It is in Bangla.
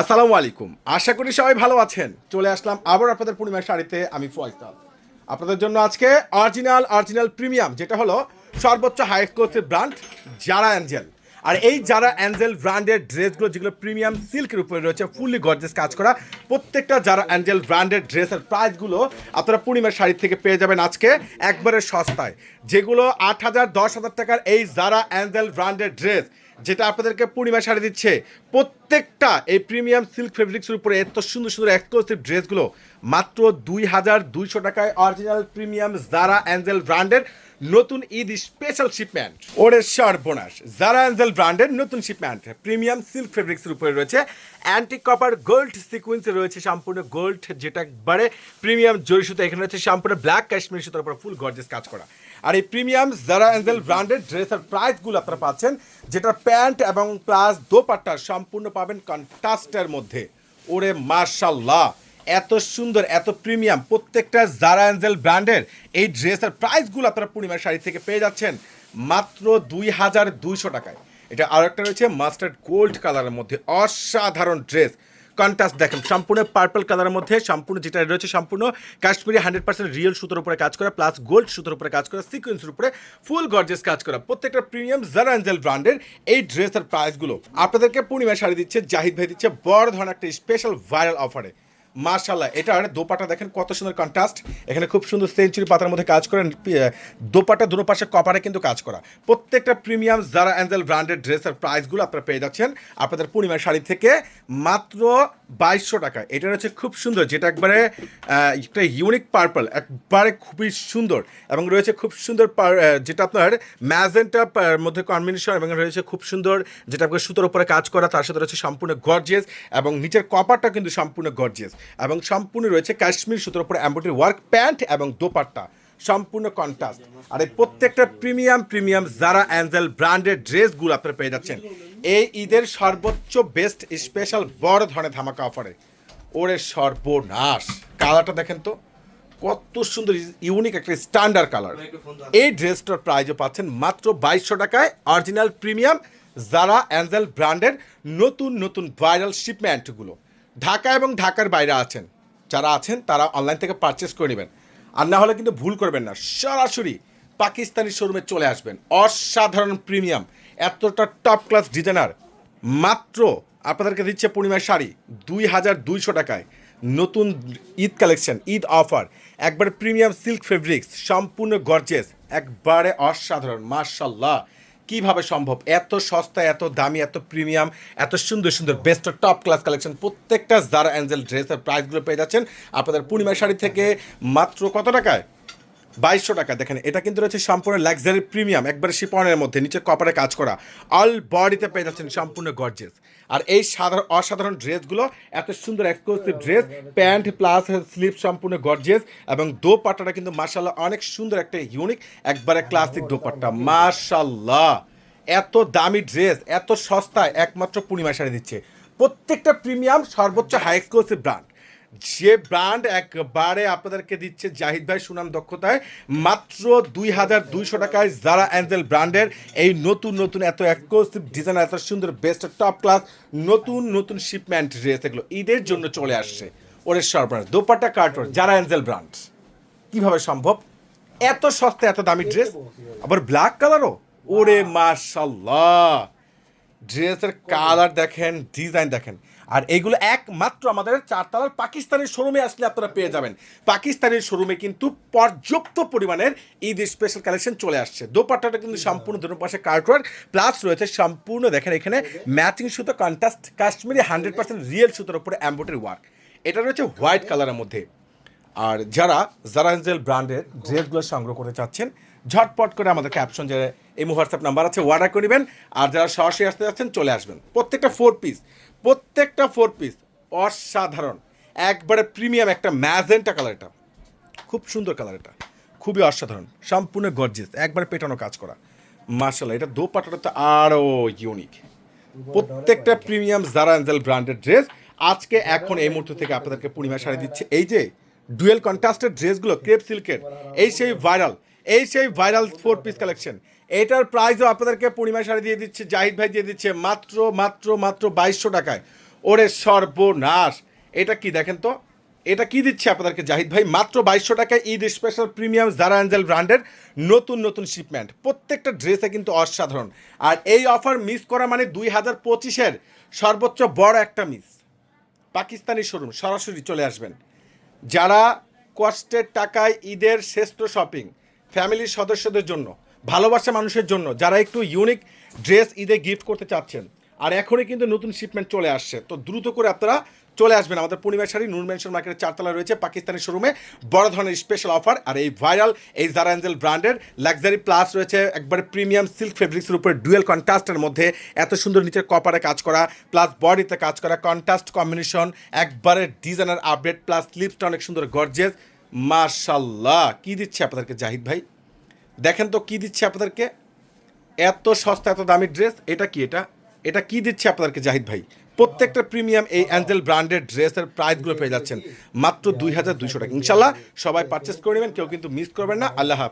আসসালামু আলাইকুম। আশা করি সবাই ভালো আছেন। চলে আসলাম আবার আপনাদের পূর্ণিমার শাড়িতে, আমি ফয়সাল। আপনাদের জন্য আজকে অরিজিনাল অরিজিনাল প্রিমিয়াম যেটা হলো সর্বোচ্চ high brand brand Zara Angel আর এই যারা অ্যাঞ্জেল ব্র্যান্ডের ড্রেসগুলো যেগুলো প্রিমিয়াম সিল্কের উপরে রয়েছে ফুললি গর্জেস কাজ করা, প্রত্যেকটা যারা অ্যাঞ্জেল ব্র্যান্ডের ড্রেসের প্রাইসগুলো আপনারা পূর্ণিমার শাড়ি থেকে পেয়ে যাবেন আজকে একবারে সস্তায়। যেগুলো আট হাজার, দশ হাজার টাকার এই যারা অ্যাঞ্জেল ব্র্যান্ডের ড্রেস যেটা আপনাদেরকে পূর্ণিমা শাড়ি দিচ্ছে, প্রত্যেকটা এই প্রিমিয়াম সিল্ক ফেব্রিক্সের উপরে এত সুন্দর সুন্দর এক্সক্লুসিভ ড্রেসগুলো মাত্র দুই হাজার দুইশো টাকায় অরিজিনাল প্রিমিয়াম জারা অ্যাঞ্জেল ব্র্যান্ডের নতুন ঈদ স্পেশাল শিপমেন্ট ওরে সর্বনাশ। জারা অ্যাঞ্জেল ব্র্যান্ডের নতুন শিপমেন্ট প্রিমিয়াম সিল্ক ফেব্রিক্সের উপরে রয়েছে অ্যান্টি কপার গোল্ড সিকুয়েন্স রয়েছে সম্পূর্ণ গোল্ড যেটা একবারে প্রিমিয়াম জরি সুতো। এখানে রয়েছে সম্পূর্ণ ব্ল্যাক কাশ্মীর সুতোর উপর ফুল গর্জেস কাজ করা। আর এই প্রিমিয়াম জারা অ্যাঞ্জেল ব্র্যান্ডের ড্রেসের প্রাইসগুলো আপনারা পাচ্ছেন যেটা প্যান্ট এবং প্লাস দোপাট্টা সম্পূর্ণ পাবেন কন্ট্রাস্টের মধ্যে। ওরে মার্শাল্লাহ এত সুন্দর, এত প্রিমিয়াম। প্রত্যেকটা জারা অ্যাঞ্জেল ব্র্যান্ডের এই ড্রেসের প্রাইসগুলো আপনারা পূর্ণিমার শাড়ি থেকে পেয়ে যাচ্ছেন মাত্র দুই হাজার দুইশো টাকায়। এটা আর একটা রয়েছে মাস্টার্ড গোল্ড কালারের মধ্যে অসাধারণ ড্রেস। কন্ট্রাস্ট দেখেন, সম্পূর্ণ পার্পল কালারের মধ্যে, সম্পূর্ণ যেটা রয়েছে সম্পূর্ণ কাশ্মীরি হান্ড্রেড পার্সেন্ট রিয়েল সুতোর উপরে কাজ করা প্লাস গোল্ড সুতোর উপরে কাজ করা সিকোয়েন্সের উপরে ফুল গর্জেস কাজ করা। প্রত্যেকটা প্রিমিয়াম জারা অ্যাঞ্জেল ব্র্যান্ডের এই ড্রেসের প্রাইসগুলো আপনাদেরকে পূর্ণিমা শাড়ি দিচ্ছে, জাহিদ ভাই দিচ্ছে, বড় ধরনের একটা স্পেশাল ভাইরাল অফারে মার্শাল্লাহ এটার দোপাটা দেখেন কত সুন্দর কন্ট্রাস্ট এখানে খুব সুন্দর সেঞ্চুরি পাতার মধ্যে কাজ করেন দোপাটা দুটো পাশে কপারে কিন্তু কাজ করা। প্রত্যেকটা প্রিমিয়াম জারা অ্যাঞ্জেল ব্র্যান্ডের ড্রেসের প্রাইসগুলো আপনারা পেয়ে যাচ্ছেন। আপনাদের পূর্ণিমার শাড়ি থেকে মাত্র বাইশশো টাকা। এটা হচ্ছে খুব সুন্দর, যেটা একবারে একটা ইউনিক পার্পল একবারে খুবই সুন্দর। এবং রয়েছে খুব সুন্দর যেটা আপনার ম্যাজেন্টা মধ্যে কম্বিনেশন এবং রয়েছে খুব সুন্দর, যেটা আপনার সুতোর উপরে কাজ করা, তার সাথে রয়েছে সম্পূর্ণ গর্জিয়াস এবং নিচের কপারটা কিন্তু সম্পূর্ণ গর্জিয়াস এবং সম্পূর্ণ রয়েছে কাশ্মীর সুতোর উপরে অ্যাম্বোটারি ওয়ার্ক প্যান্ট এবং দোপাট্টা। সম্পূর্ণ কন্ট্রাস্ট। আর এই প্রত্যেকটা প্রিমিয়াম প্রিমিয়াম জারা অ্যাঞ্জেল ব্র্যান্ডের ড্রেসগুলো আপনারা পেয়ে যাচ্ছেন। এই ঈদের সর্বোচ্চ বেস্ট স্পেশাল বড় ধরনের ধামাকা অফারে ওরে সর্বনাশ। কালারটা দেখেন তো, কত সুন্দর ইউনিক একটা স্ট্যান্ডার্ড কালার এই ড্রেসটার প্রাইজও পাচ্ছেন মাত্র বাইশশো টাকায় অরিজিনাল প্রিমিয়াম জারা অ্যাঞ্জেল ব্র্যান্ডের নতুন নতুন ভাইরাল শিপমেন্টগুলো ঢাকা এবং ঢাকার বাইরে আছেন। যারা আছেন, তারা অনলাইন থেকে পারচেস করে নেবেন। আর না হলে কিন্তু ভুল করবেন না। সরাসরি পাকিস্তানি শোরুমে চলে আসবেন। অসাধারণ প্রিমিয়াম এতটা টপ ক্লাস ডিজাইনার মাত্র আপনাদেরকে দিচ্ছে পূর্ণিমার শাড়ি দুই হাজার দুইশো টাকায়। নতুন ঈদ কালেকশন ঈদ অফার একবারে প্রিমিয়াম সিল্ক ফেব্রিক্স সম্পূর্ণ গর্জেস একবারে অসাধারণ। মার্শাল্লাহ কীভাবে সম্ভব? এত সস্তা, এত দামি, এত প্রিমিয়াম, এত সুন্দর সুন্দর বেস্ট টপ ক্লাস কালেকশন প্রত্যেকটা জারা অ্যাঞ্জেল ড্রেসের প্রাইসগুলো পেয়ে যাচ্ছেন। আপনাদের পূর্ণিমা শাড়ি থেকে মাত্র কত টাকায়? বাইশশো টাকা। দেখেন, এটা কিন্তু রয়েছে সম্পূর্ণ লাক্সারি প্রিমিয়াম একবারে শিপনের মধ্যে, নিচে কপারে কাজ করা। অল বডিতে পেয়ে যাচ্ছেন সম্পূর্ণ গর্জেস আর এই সাধারণ, অসাধারণ ড্রেসগুলো এত সুন্দর exclusive dress pant plus slip সম্পূর্ণ গর্জেস এবং দোপাট্টাটা কিন্তু মার্শাল্লাহ অনেক সুন্দর একটা ইউনিক একবারে ক্লাসিক দোপাট্টা। মার্শাল্লাহ এত দামি ড্রেস এত সস্তায় একমাত্র পূর্ণিমা শাড়ি দিচ্ছে। প্রত্যেকটা প্রিমিয়াম সর্বোচ্চ হাই এক্সক্লুসিভ ব্র্যান্ড যে ব্র্যান্ড একবারে আপনাদেরকে দিচ্ছে জাহিদ ভাই সুনাম দক্ষতায়, মাত্র দুই হাজার দুইশো টাকায় জারা অ্যাঞ্জেল ব্র্যান্ডের এই নতুন নতুন, এত এক্সক্লুসিভ ডিজাইন এত সুন্দর বেস্ট টপ ক্লাস নতুন নতুন শিপমেন্ট ড্রেস এগুলো ঈদের জন্য চলে আসছে। ওরে সরবরাহ dupatta carton Zara angel brand কীভাবে সম্ভব? এত সস্তা এত দামি ড্রেস আবার ব্ল্যাক কালারও ওরে মাশাল্লাহ ড্রেসের কালার দেখেন ডিজাইন দেখেন। আর এইগুলো একমাত্র আমাদের চারতলার পাকিস্তানের শোরুমে আসলে আপনারা পেয়ে যাবেন। পাকিস্তানের শোরুমে কিন্তু পর্যাপ্ত পরিমাণের ঈদ স্পেশাল কালেকশন চলে আসছে। দোপাট্টাটা কিন্তু সম্পূর্ণ দুটো পাশে কার্টওয়ার্ক প্লাস রয়েছে সম্পূর্ণ দেখেন এখানে ম্যাচিং সুতো contrast Kashmiri hundred percent real সুতোর উপরে অ্যাম্বোটারি ওয়ার্ক এটা রয়েছে হোয়াইট কালারের মধ্যে। আর যারা জারাঞ্জেল ব্র্যান্ডের ড্রেসগুলো সংগ্রহ করতে চাচ্ছেন ঝটপট করে আমাদের ক্যাপশন যে এই হোয়াটসঅ্যাপ নাম্বার আছে অর্ডার করে নেবেন। আর যারা সরাসরি আসতে যাচ্ছেন, চলে আসবেন। প্রত্যেকটা ফোর পিস প্রত্যেকটা ফোর পিস অসাধারণ। একবারে প্রিমিয়াম একটা ম্যাজেন্টা কালার এটা। খুব সুন্দর কালার এটা। খুবই অসাধারণ। সম্পূর্ণ গর্জিয়াস একবারে পেটানো কাজ করা। মার্শাল্লাহ এটা দোপাটাটা তো আরও ইউনিক প্রত্যেকটা প্রিমিয়াম জারা অ্যাঞ্জেল ব্র্যান্ডের ড্রেস আজকে, এখন এই মুহূর্ত থেকে আপনাদেরকে পূর্ণিমা শাড়ি দিচ্ছে। এই যে ডুয়েল কন্ট্রাস্টের ড্রেসগুলো ক্রেপ সিল্কের এই সেই ভাইরাল এই সেই ভাইরাল ফোর পিস কালেকশন এটার প্রাইসও আপনাদেরকে পূর্ণিমা শাড়ি দিয়ে দিচ্ছে, জাহিদ ভাই দিয়ে দিচ্ছে মাত্র মাত্র মাত্র বাইশশো টাকায়। ওরে সর্বনাশ! এটা কি দেখেন তো? এটা কি দিচ্ছে আপনাদেরকে জাহিদ ভাই? মাত্র বাইশশো টাকায় Eid special premium Zara Angel ব্র্যান্ডের নতুন নতুন শিপমেন্ট প্রত্যেকটা ড্রেসে কিন্তু অসাধারণ। আর এই অফার মিস করা মানে দুই হাজার পঁচিশের সর্বোচ্চ বড় একটা মিস পাকিস্তানি শোরুম সরাসরি চলে আসবেন। যারা কষ্টের টাকায় ঈদের শ্রেষ্ঠ শপিং ফ্যামিলির সদস্যদের জন্য, ভালোবাসা মানুষের জন্য, যারা একটু ইউনিক ড্রেস ঈদে গিফট করতে চাচ্ছেন। আর এখনই কিন্তু নতুন শিপমেন্ট চলে আসছে। তো দ্রুত করে আপনারা চলে আসবেন। আমাদের পূর্ণিমা শাড়ি মেনশন মার্কেটের চারতলা রয়েছে, পাকিস্তানি শোরুমে বড় ধরনের স্পেশাল অফার আর এই ভাইরাল এই জারাঞ্জেল ব্র্যান্ডের লাক্সারি প্লাস রয়েছে একবারে প্রিমিয়াম সিল্ক ফেব্রিক্সের উপরে ডুয়েল কন্ট্রাস্টের মধ্যে। এত সুন্দর নিচের কপারে কাজ করা প্লাস বডিতে কাজ করা কন্ট্রাস্ট কম্বিনেশন একবারে ডিজাইনার আপডেট প্লাস লিপসটা অনেক সুন্দর গর্জেস মাশাল্লাহ, কি দিচ্ছে আপনাদেরকে জাহিদ ভাই? দেখেন তো কি দিচ্ছে আপনাদেরকে? এত সস্তা, এত দামি ড্রেস, এটা কি এটা? এটা কি দিচ্ছে আপনাদেরকে জাহিদ ভাই? প্রত্যেকটা প্রিমিয়াম এই অ্যাঞ্জেল ব্র্যান্ডের ড্রেসের প্রাইসগুলো পেয়ে যাচ্ছেন। মাত্র দুই হাজার দুইশো টাকা। ইনশাল্লাহ সবাই পারচেস করে নেবেন, কেউ কিন্তু মিস করবেন না। আল্লাহ